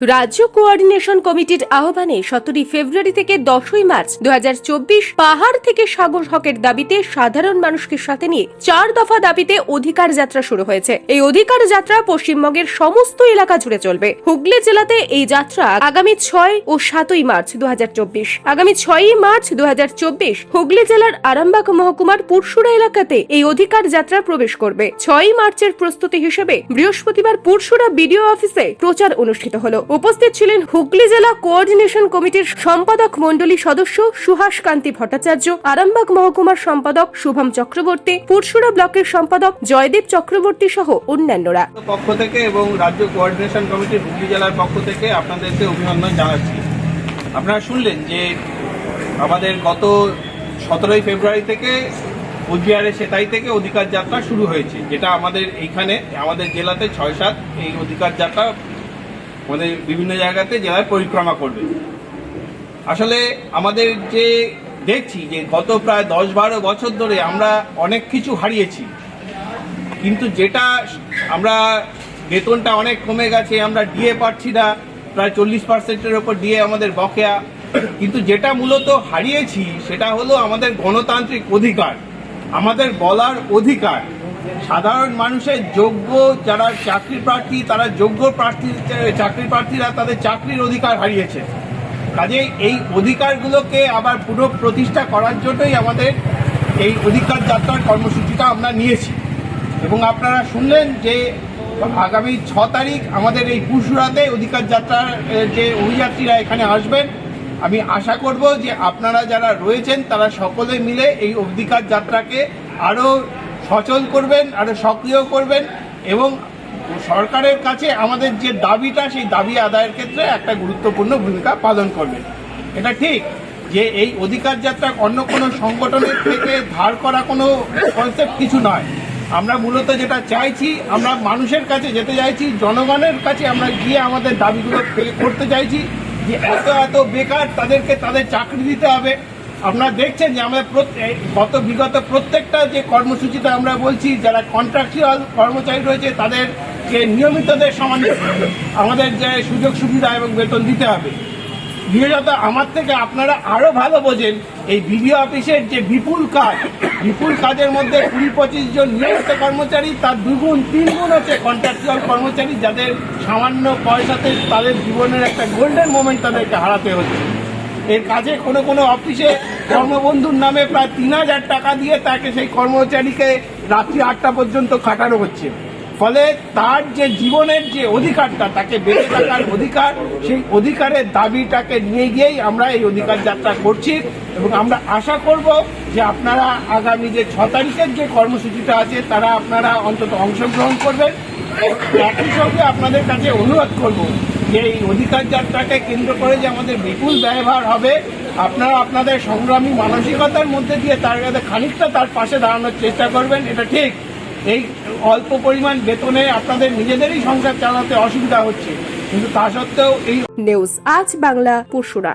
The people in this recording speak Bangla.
রাজ্য কোঅর্ডিনেশন কমিটির আহ্বানে সতেরোই ফেব্রুয়ারি থেকে দশই মার্চ দু হাজার চব্বিশ পাহাড় থেকে সাগর হকের দাবিতে সাধারণ মানুষকে সাথে নিয়ে চার দফা দাবিতে অধিকার যাত্রা শুরু হয়েছে। এই অধিকার যাত্রা পশ্চিমবঙ্গের সমস্ত এলাকা জুড়ে চলবে। হুগলি জেলাতে এই যাত্রা আগামী ছয় ও সাতই মার্চ দুহাজার চব্বিশ। আগামী ছয়ই মার্চ দু হাজার চব্বিশ হুগলি জেলার আরামবাগ মহকুমার পুরসুরা এলাকাতে এই অধিকার যাত্রা প্রবেশ করবে। ছয়ই মার্চের প্রস্তুতি হিসেবে বৃহস্পতিবার পুরসুরা বিডিও অফিসে প্রচার অনুষ্ঠিত হলো। উপস্থিত ছিলেন হুগলি জেলা কোঅর্ডিনেশন কমিটির সম্পাদক মণ্ডলী সদস্য সুহাস কান্তি ভট্টাচার্য, আরামবাগ মহকুমার সম্পাদক শুভম চক্রবর্তী পুরসুরা ব্লকের সম্পাদক জয়দেব চক্রবর্তী সহ অন্যান্যরা। পক্ষ থেকে এবং রাজ্য কোঅর্ডিনেশন কমিটির হুগলি জেলার পক্ষ থেকে আপনাদেরকে অভিনন্দন জানাচ্ছি। আপনারা শুনলেন যে আমাদের গত সতেরোই ফেব্রুয়ারি থেকে কোচবিহারের সেতাই থেকে অধিকার যাত্রা শুরু হয়েছে, যেটা আমাদের এইখানে, আমাদের জেলাতে ছয় সাত এই অধিকার যাত্রা আমাদের বিভিন্ন জায়গাতে জেলায় পরিক্রমা করবে। আসলে আমাদের যে দেখছি যে গত প্রায় দশ বারো বছর ধরে আমরা অনেক কিছু হারিয়েছি। কিন্তু যেটা আমরা বেতনটা অনেক কমে গেছে, আমরা ডিএ পাচ্ছি না, প্রায় চল্লিশ পার্সেন্টের ওপর ডিএ আমাদের বকেয়া। কিন্তু যেটা মূলত হারিয়েছি সেটা হলো আমাদের গণতান্ত্রিক অধিকার, আমাদের বলার অধিকার। সাধারণ মানুষের যোগ্য যারা চাকরি প্রার্থী, তারা যোগ্য প্রার্থী চাকরি প্রার্থীরা তাদের চাকরির অধিকার হারিয়েছে। কাজে এই অধিকারগুলোকে আবার পুরো প্রতিষ্ঠা করার জন্যই আমাদের এই অধিকার যাত্রার কর্মসূচিটা আমরা নিয়েছি। এবং আপনারা শুনলেন যে আগামী ছ তারিখ আমাদের এই পুরসুরাতে অধিকার যাত্রার যে অভিযাত্রীরা এখানে আসবেন। আমি আশা করব যে আপনারা যারা রয়েছেন, তারা সকলে মিলে এই অধিকার যাত্রাকে আরও সচল করবেন আরও সক্রিয় করবেন এবং সরকারের কাছে আমাদের যে দাবিটা, সেই দাবি আদায়ের ক্ষেত্রে একটা গুরুত্বপূর্ণ ভূমিকা পালন করবেন। এটা ঠিক যে এই অধিকার যাত্রা অন্য কোনো সংগঠনের থেকে ধার করা কোনো কনসেপ্ট কিছু নয়। আমরা মূলত যেটা চাইছি, আমরা মানুষের কাছে যেতে চাইছি, জনগণের কাছে আমরা গিয়ে আমাদের দাবিগুলো করতে চাইছি যে এত এত বেকার তাদেরকে তাদের চাকরি দিতে হবে। আপনারা দেখছেন যে প্রত্যেক গত বিগত প্রত্যেকটা যে কর্মসূচিতে আমরা বলছি, যারা কন্ট্রাকচুয়াল কর্মচারী রয়েছে তাদেরকে নিয়মিতদের সমান আমাদের যে সুযোগ সুবিধা এবং বেতন দিতে হবে। বিশেষত আমার থেকে আপনারা আরও ভালো বোঝেন, এই বিডিও অফিসের যে বিপুল কাজ, বিপুল কাজের মধ্যে কুড়ি পঁচিশ জন নিয়মিত কর্মচারী, তার দুগুণ তিন গুণ হচ্ছে কন্ট্রাকচুয়াল কর্মচারী, যাদের সামান্য পয়সাতে তাদের জীবনের একটা গোল্ডেন মোমেন্ট তাদেরকে হারাতে হচ্ছে। এর কাজে কোনো কোনো অফিসে কর্মবন্ধুর নামে প্রায় তিন হাজার টাকা দিয়ে তাকে সেই কর্মচারীকে রাত্রি আটটা পর্যন্ত খাটানো হচ্ছে। ফলে তার যে জীবনের যে অধিকারটা, তাকে বেঁচে থাকার অধিকার, সেই অধিকারের দাবিটাকে নিয়ে গিয়েই আমরা এই অধিকার যাত্রা করছি এবং আমরা আশা করব যে আপনারা আগামী যে ছ তারিখের যে কর্মসূচিটা আছে, তারা আপনারা অন্তত অংশগ্রহণ করবেন। একই সঙ্গে আপনাদের কাছে অনুরোধ করব যে এই অধিকার যাত্রাকে কেন্দ্র করে যে আমাদের বিপুল ব্যয়ভার হবে, আপনারা আপনাদের সংগ্রামী মানসিকতার মধ্যে দিয়ে তার কাছে খানিকটা তার পাশে দাঁড়ানোর চেষ্টা করবেন, এটা ঠিক। এই অল্প পরিমাণ বেতনে আপনাদের নিজেদেরই সংসার চালাতে অসুবিধা হচ্ছে। কিন্তু তা সত্ত্বেও এই নিউজ আজ বাংলা পুরসুরা